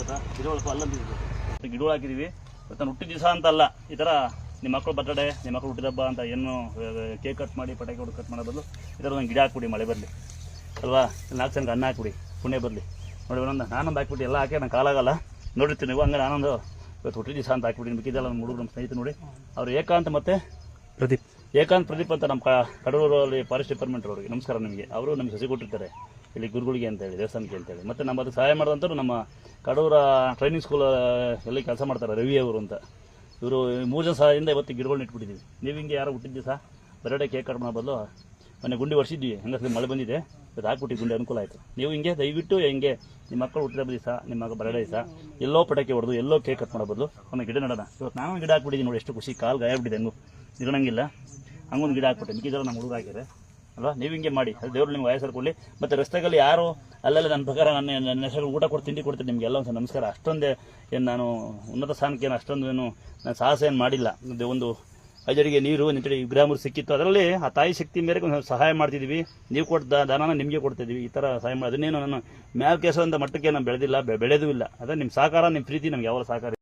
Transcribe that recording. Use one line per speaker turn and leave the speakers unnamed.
ಗೊತ್ತಾ ಗಿಡಗಳು ಅಲ್ಲಂತಿದ್ವಿ ಗಿಡಗಳು ಹಾಕಿದೀವಿ. ಇವತ್ತು ನಾನು ಹುಟ್ಟಿದ ದಿವಸ ಅಂತ ಅಲ್ಲ ಈ ಥರ ನಿಮ್ಮ ಮಕ್ಕಳು ಬರ್ತಡೆ ನಿಮ್ಮ ಮಕ್ಕಳು ಹುಟ್ಟಿದಬ್ಬ ಅಂತ ಏನು ಕೇಕ್ ಕಟ್ ಮಾಡಿ ಪಟಾಕಿ ಹೊಡೆದು ಕಟ್ ಮಾಡೋ ಬದಲು ಈ ಥರ ಒಂದು ಗಿಡ ಹಾಕ್ಬಿಡಿ ಮಳೆ ಬರಲಿ. ಅಲ್ವಾ? ನಾಲ್ಕು ಜನಕ್ಕೆ ಅನ್ನ ಹಾಕ್ಬಿಡಿ ಪುಣ್ಯ ಬರಲಿ. ನೋಡಿ ಒಂದೊಂದು ನಾನೊಂದು ಹಾಕ್ಬಿಟ್ಟು ಎಲ್ಲ ಹಾಕಿ ನಾನು ಕಾಲಾಗಲ್ಲ. ನೋಡಿರ್ತೀನಿ ನೀವು ಹಂಗೆ ನಾನೊಂದು ಇವತ್ತು ಹುಟ್ಟಿದ ದಿವಸ ಅಂತ ಹಾಕ್ಬಿಡಿ ಮಿಕ್ಕಿದ್ದೆಲ್ಲ ನಮ್ಮ ಹುಡುಗರು ನಮ್ಮ ಸ್ನೇಹಿತರು ನೋಡಿ. ಅವ್ರು ಏಕಾಂತ ಮತ್ತೆ
ಪ್ರದೀಪ್.
ಏಕಾಂತ್ ಪ್ರದೀಪ್ ಅಂತ ನಮ್ಮ ಕಡೂರಲ್ಲಿ ಫಾರೆಸ್ಟ್ ಡಿಪಾರ್ಟ್ಮೆಂಟ್ ಅವ್ರಿಗೆ ನಮಸ್ಕಾರ ನಿಮಗೆ. ಅವರು ನಮಗೆ ಸಸಿ ಕೊಟ್ಟಿರ್ತಾರೆ. ಇಲ್ಲಿ ಗುರುಗಳಿಗೆ ಅಂತೇಳಿ ದೇವಸ್ಥಾನಕ್ಕೆ ಅಂತೇಳಿ ಮತ್ತು ನಮ್ಮ ಅದಕ್ಕೆ ಸಹಾಯ ಮಾಡಿದಂಥವ್ರು ನಮ್ಮ ಕಡೂರ ಟ್ರೈನಿಂಗ್ ಸ್ಕೂಲ್ ಎಲ್ಲಿ ಕೆಲಸ ಮಾಡ್ತಾರೆ, ರವಿ ಅವರು ಅಂತ. ಇವರು ಮೂರು ಜನ ಸಹಾಯದಿಂದ ಇವತ್ತು ಗಿಡಗಳನ್ನ ಇಟ್ಬಿಟ್ಟಿದ್ದೀವಿ ನೀವು ಹಿಂಗೆ ಯಾರು ಹುಟ್ಟಿದ್ದೆ ಸಹ ಬರಡೆ ಕೇಕ್ ಕಟ್ ಮಾಡೋ ಬದಲು ಮೊನ್ನೆ ಗುಂಡಿ ಹೊಡಿಸಿದ್ವಿ ಹಂಗಾದ್ರೆ ಮಳೆ ಬಂದಿದೆ, ಇವತ್ತು ಹಾಕ್ಬಿಟ್ಟು ಗುಂಡಿ ಅನುಕೂಲ ಆಯಿತು. ನೀವು ಹಿಂಗೆ ದಯವಿಟ್ಟು ಹೆಂಗೆ ನಿಮ್ಮ ಮಕ್ಕಳು ಹುಟ್ಟಿದ ದಿವಸ ನಿಮ್ಮ ಮಗ ಬರಡೆ ದಿವಸ ಎಲ್ಲೋ ಪಟಾಕಿ ಹೊಡೆದು, ಎಲ್ಲೋ ಕೇಕ್ ಕಟ್ ಮಾಡೋ ಬದಲು ಒಂದು ಗಿಡ ನಡೋಣ. ಇವತ್ತು ನಾನು ಗಿಡ ಹಾಕ್ಬಿಟ್ಟಿದ್ದೀನಿ ನೋಡಿ, ಎಷ್ಟು ಖುಷಿ, ಕಾಲು ಗಾಯ ಬಿಟ್ಟಿದೆ ಹಂಗು. ನಿಲ್ಲಂಗಿಲ್ಲ ಹಂಗೊಂದು ಗಿಡ ಹಾಕ್ಬಿಟ್ಟೆ ಮಿಕ್ಕಿದ್ರೆ ನಮ್ಮ ಹುಡುಗ ಹಾಕಿದ್ರೆ. ಅಲ್ವಾ? ನೀವು ಹಿಂಗೆ ಮಾಡಿ. ಅದು ದೇವರು ನಿಮ್ಗೆ ವಯಸ್ಸಲ್ಲಿ ಕೊಡಲಿ. ಮತ್ತು ರಸ್ತೆಗಳಲ್ಲಿ ಯಾರು, ಅಲ್ಲೆಲ್ಲ ನನ್ನ ಪ್ರಕಾರ ನನ್ನ ನನ್ನ ಹೆಸರು ಊಟ ಕೊಟ್ಟು ತಿಂಡಿ ಕೊಡ್ತೀನಿ ನಿಮಗೆ ಎಲ್ಲ ಒಂದು ನಮಸ್ಕಾರ. ಅಷ್ಟೊಂದೇ ಏನು ನಾನು ಉನ್ನತ ಸ್ಥಾನಕ್ಕೆ ಏನು ಅಷ್ಟೊಂದು ಏನು ನಾನು ಸಾಹಸ ಏನು ಮಾಡಿಲ್ಲ. ಒಂದು ಐದರಿಗೆ ನೀರು, ನಿಂತಡಿ ಗ್ರಾಮರು ಸಿಕ್ಕಿತ್ತು. ಅದರಲ್ಲಿ ಆ ತಾಯಿ ಶಕ್ತಿ ಮೇರೆಗೆ ಒಂದು ಸಹಾಯ ಮಾಡ್ತಿದ್ದೀವಿ ನೀವು ಕೊಟ್ಟ ದಾನನ ನಿಮಗೆ ಕೊಡ್ತಿದ್ದೀವಿ ಈ ಥರ ಸಹಾಯ ಮಾಡಿ. ಅದನ್ನೇನು ನಾನು ಮ್ಯಾಲ್ ಕೇಸೋ ಮಟ್ಟಕ್ಕೆ ನಾನು ಬೆಳೆದಿಲ್ಲ ಬೆಳೆದೂ ಇಲ್ಲ. ಅದೇ ನಿಮ್ಮ ಸಹಕಾರ ನಿಮ್ಮ ಪ್ರೀತಿ, ನಮ್ಗೆ ಯಾವಾಗ ಸಹಕಾರ